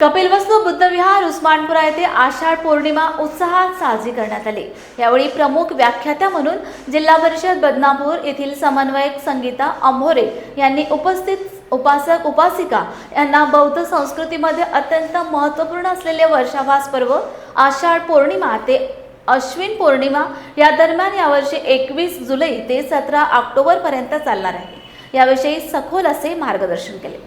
कपिलवस्तू बुद्धविहार उस्मानपुरा येथे आषाढ पौर्णिमा उत्साहात साजरी करण्यात आली. यावेळी प्रमुख व्याख्यात्या म्हणून जिल्हा परिषद बदनापूर येथील समन्वयक संगीता अंभोरे यांनी उपस्थित उपासक उपासिका यांना बौद्ध संस्कृतीमध्ये अत्यंत महत्त्वपूर्ण असलेले वर्षाभास पर्व आषाढ पौर्णिमा ते अश्विन पौर्णिमा या दरम्यान यावर्षी एकवीस जुलै ते सतरा ऑक्टोबर पर्यंत चालणार आहे. याविषयी सखोल असे मार्गदर्शन केले.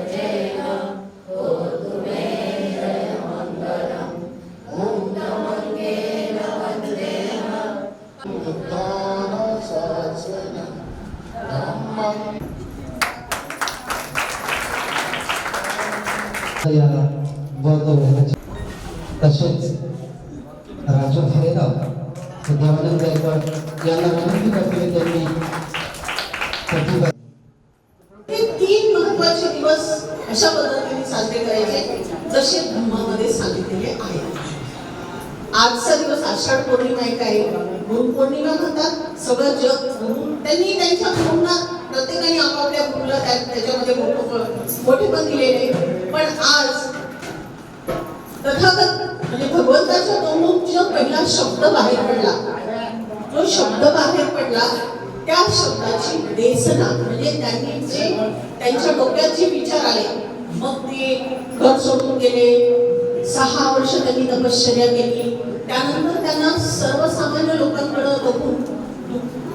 या बौद्ध विहाराचे तसेच राजू हरेराव देवानंद गायकवाड यांना विनंती करतो त्यांनी तीन महत्त्वाचे दिवस अशा पद्धतीने साजरे करायचे? जसे धर्मामध्ये सांगितलेले आहेत आजचा दिवस आषाढ पौर्णिमा एक आहे. गुरु पौर्णिमा म्हणतात सगळं जग त्यांनी त्यांच्या गुरूंना प्रत्येकाने आपापल्या गुरुला त्याच्यामध्ये मोठं मोठे पण दिलेले. पण आज तथागत म्हणजे भगवंताच्या तोंडून जो पहिला शब्द बाहेर पडला. जो शब्द बाहेर पडला त्या शब्दाची देसना म्हणजे त्यांनी जे त्यांच्या डोक्यात जे विचार आले मग ते घर सोडून गेले सहा वर्ष त्यांनी तपश्चर्या केली. त्यानंतर त्यांना सर्वसामान्य लोकांकडे बघून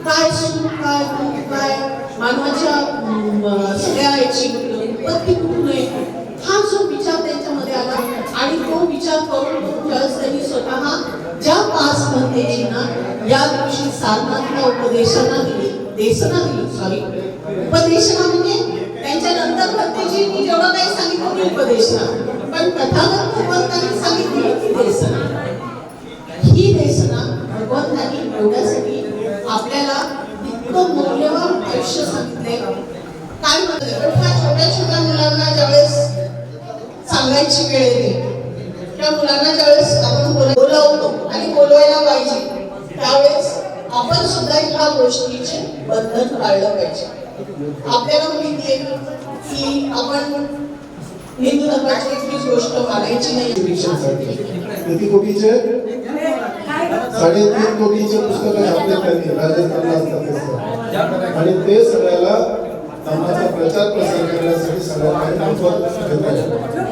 काय सुख काय दुःख काय मानवाच्या सगळ्या याची उत्पत्ती कुठून आहे हा जो विचार त्यांच्यामध्ये आला आणि तो विचार करून ज्यावेळेस त्यांनी स्वतः ज्या पाच भंतेजींना या दिवशी सारनाथला उपदेशना दिली देसना दिली सॉरी उपदेशना म्हणजे त्यांच्या नंतर भंतेजींनी जेवढं काही सांगितलं ते उपदेशना. पण तथागत भगवंतांनी सांगितली. ती ही देशना भगवंतांनी एवढ्यासाठी आपल्याला इतकं मौल्यवान आयुष्य सांगितले. काय म्हणते छोट्या छोट्या मुलांना ज्यावेळेस सांगायची वेळ येते त्या मुलांना ज्यावेळेस आपण बोला- बोलावतो आणि बोलवायला पाहिजे त्यावेळेस आपण सुद्धा ह्या गोष्टीचे बंधन पाळलं पाहिजे. आपल्याला माहिती आहे की आपण हिंदू धर्माची एकवीस गोष्ट मागायची नाही. किती कोटीचे साडेतीन कोटीचे पुस्तक छापले त्यांनी राजस्थानला असतात आणि ते सगळ्याला धर्माचा प्रचार प्रसार करण्यासाठी सगळ्यांना